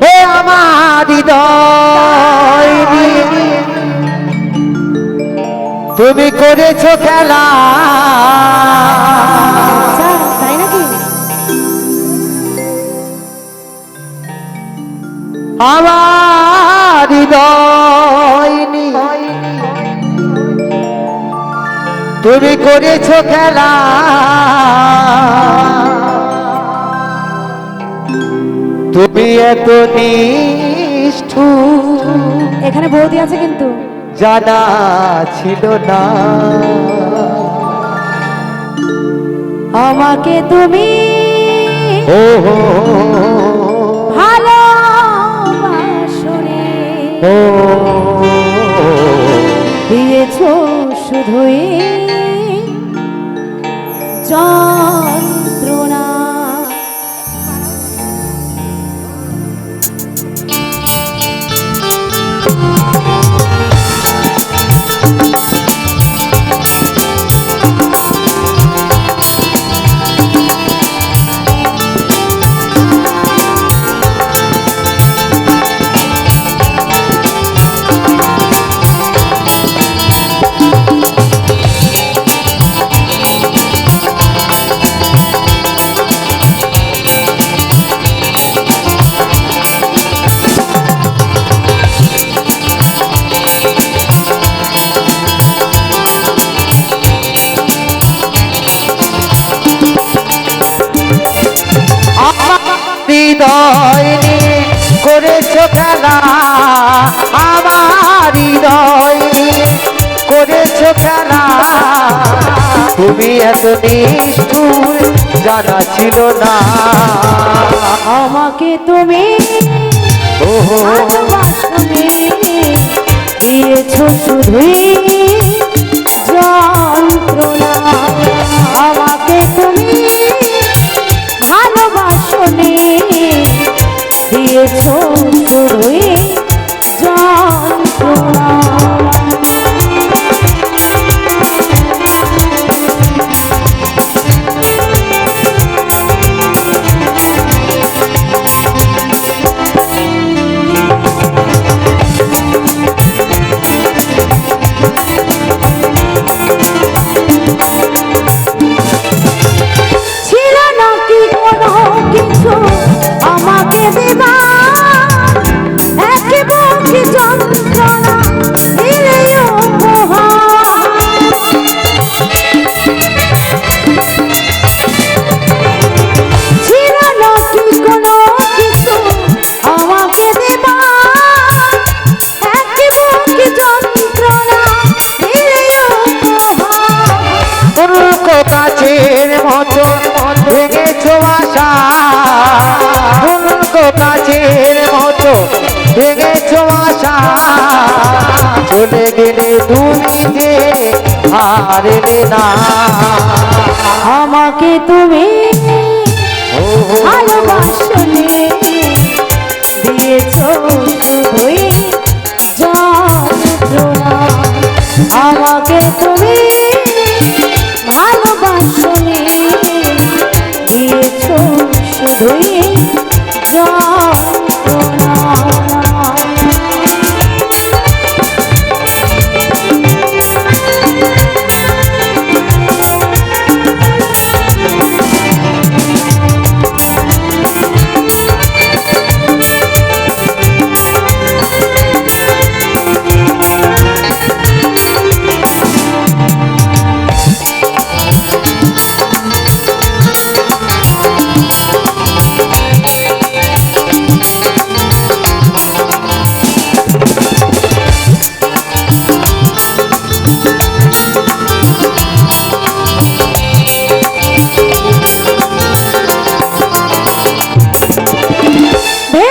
হে আমার তুমি করেছ খেলা। তুমি করেছ খেলা। তুমি এত নিষ্ঠুর। এখানে বৌদি আছে কিন্তু। জানা ছিল না। আমাকে তুমি ও ভালোবাসরে ও। দিয়েছ শুধুই হৃদয় নিয়ে করেছ খেলা। আমার হৃদয় নিয়ে করেছ খেলা। তুমি এত নিষ্ঠুর জানা ছিল না। আমাকে তুমি ও দিয়েছ শুধুই দিয়েছ শুধুই কাছের মতো ভেঙেছো আশা। চলে গেলে তুমি যে না। আমাকে তুমি আমাকে তুমি ভালোবাসনে দিয়েছ শুধুই যন্ত্রণা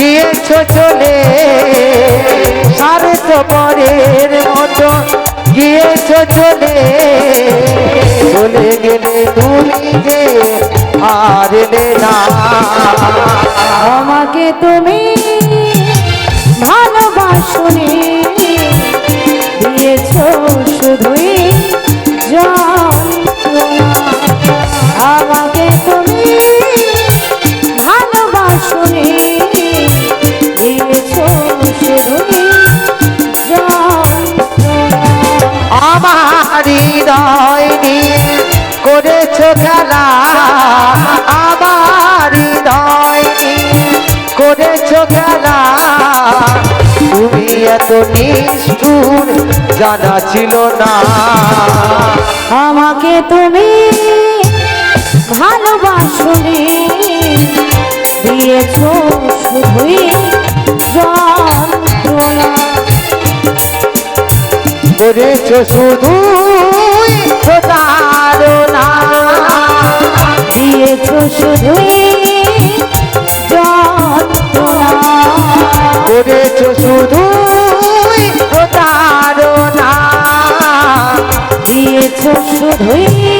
গিয়েছ চলে স্বার্থ পরের মতো, গিয়েছ চলে। চলে গেলে তুমি যে হারলে না। আমাকে তুমি ভালোবাসনি। করেছ খেলা তুমি এত নিষ্ঠুর জানা ছিল না। আমাকে তুমি ভালোবাসনি দিয়েছ শুধুই যন্ত্রণা। করেছ শুধু দিয়েছ শুধুই